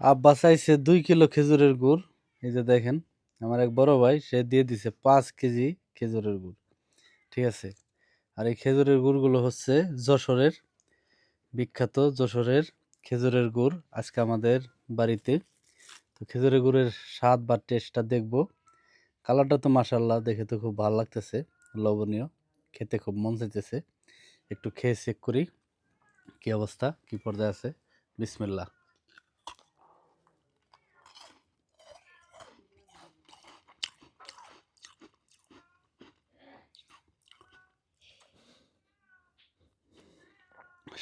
আব্বা চাইছে দুই কিলো খেজুরের গুড়। এই যে দেখেন, আমার এক বড় ভাই, সে দিয়ে দিছে পাঁচ কেজি খেজুরের গুড়। ঠিক আছে? আর এই খেজুরের গুড়গুলো হচ্ছে যশোরের বিখ্যাত যশোরের খেজুরের গুড় আজকে আমাদের বাড়িতে। তো খেজুরের গুড়ের স্বাদ বা টেস্টটা দেখব। কালারটা তো মাসাল্লাহ দেখে তো খুব ভালো লাগতেছে, লবণীয়, খেতে খুব মন চাইতেছে। একটু খেয়ে চেক করি, কি অবস্থা, কি পর্যায়ে আছে? বিসমিল্লাহ।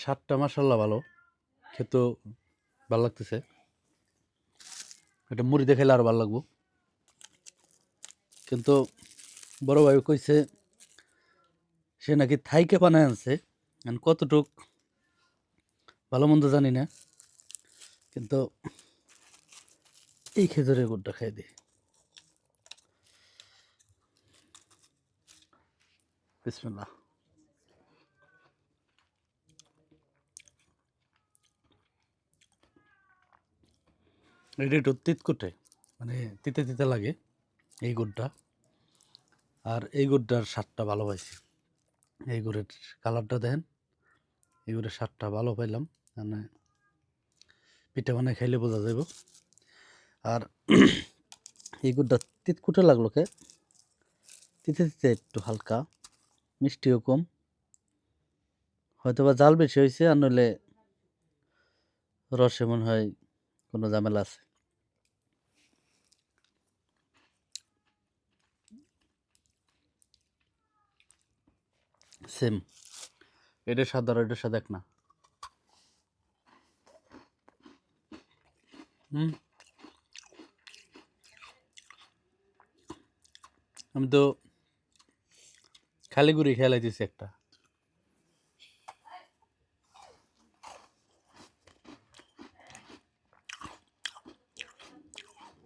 স্বাদটা মাসাল্লাহ ভালো। খেতেও ভালো লাগতেছে। এটা মুড়ি দেখাইলে আরও ভালো লাগবো। কিন্তু বড় ভাই কইছে, সে নাকি থাইকে বানায় আনছে। কতটুক, ভালো মন্দ জানি না। কিন্তু এই খেজুরের গুড়টা খাই দিই বিসমিল্লাহ। এটা একটু তিতকুটে মানে তিতে তিতে লাগে এই গুড়টা। আর এই গুড়টার স্বাদটা ভালো পাইছি। এই গুড়ের কালারটা দেখেন, এই গুড়ের স্বাদটা ভালো পাইলাম। মানে পিঠা বানায় খাইলে বোঝা যাব আর এই গুড়টা তিতকুটে লাগল কে? তিতে তিতে একটু হালকা, মিষ্টিও কম। হয়তো বা জাল বেশি হয়েছে আর নইলে রসে মনে হয় কোনো ঝামেলা আছে। সেম। এটা স্বাদ আর এটার স্বাদ এক না। আমি তো খালি গুড়ি খেলাইতেছি একটা।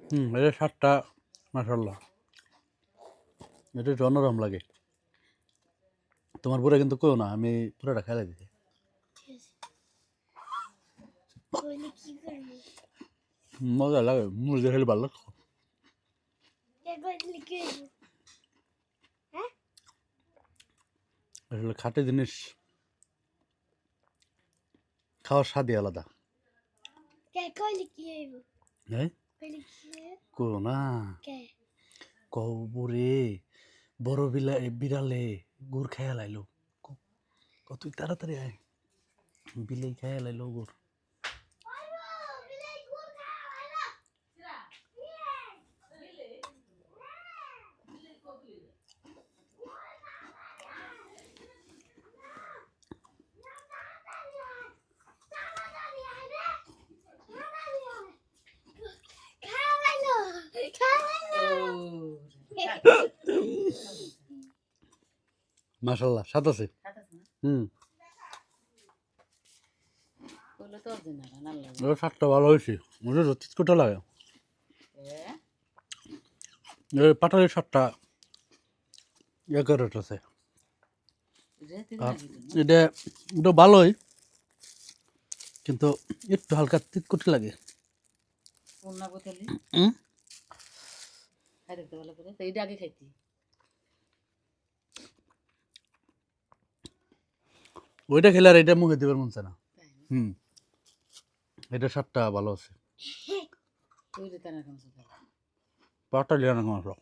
হুম, এটা স্বাদটা মাসাল্লাহ এটা অন্যরকম লাগে। তোমার পুরো কিন্তু কেউ না আমি পুরোটা কি করব মজা লাগে মুরগি খেলে ভালো লাগতো। আসলে খাটে জিনিস খাওয়ার স্বাদই আলাদা। কে হ্যাঁ কি? না কবরে বড় বিলা বিড়ালে গুড় খেয়া লাইলো। তুই তাড়াতাড়ি আয়। বিলাই খেয়া লাইলো গুড়। খাওয়াইলো খাওয়াইলো মাশাল্লাহ স্বাদ আছে? হুম। লাগে ওর স্বাদটা ভালো হয়েছে। ওটা রচিত লাগে। এই পাটালির স্বাদটা একারেট আছে। এটা ওটা ভালোই কিন্তু একটু হালকা তিতকুটি লাগে। হুম খাই দেখতে ভালো করে তো এইটা আগে খাইতি। ওইটা খেলে আর এটা মুখে দেবার মন চায় না। হুম। এটা স্বাদটা ভালো আছে। পাটা লিয়ানো তার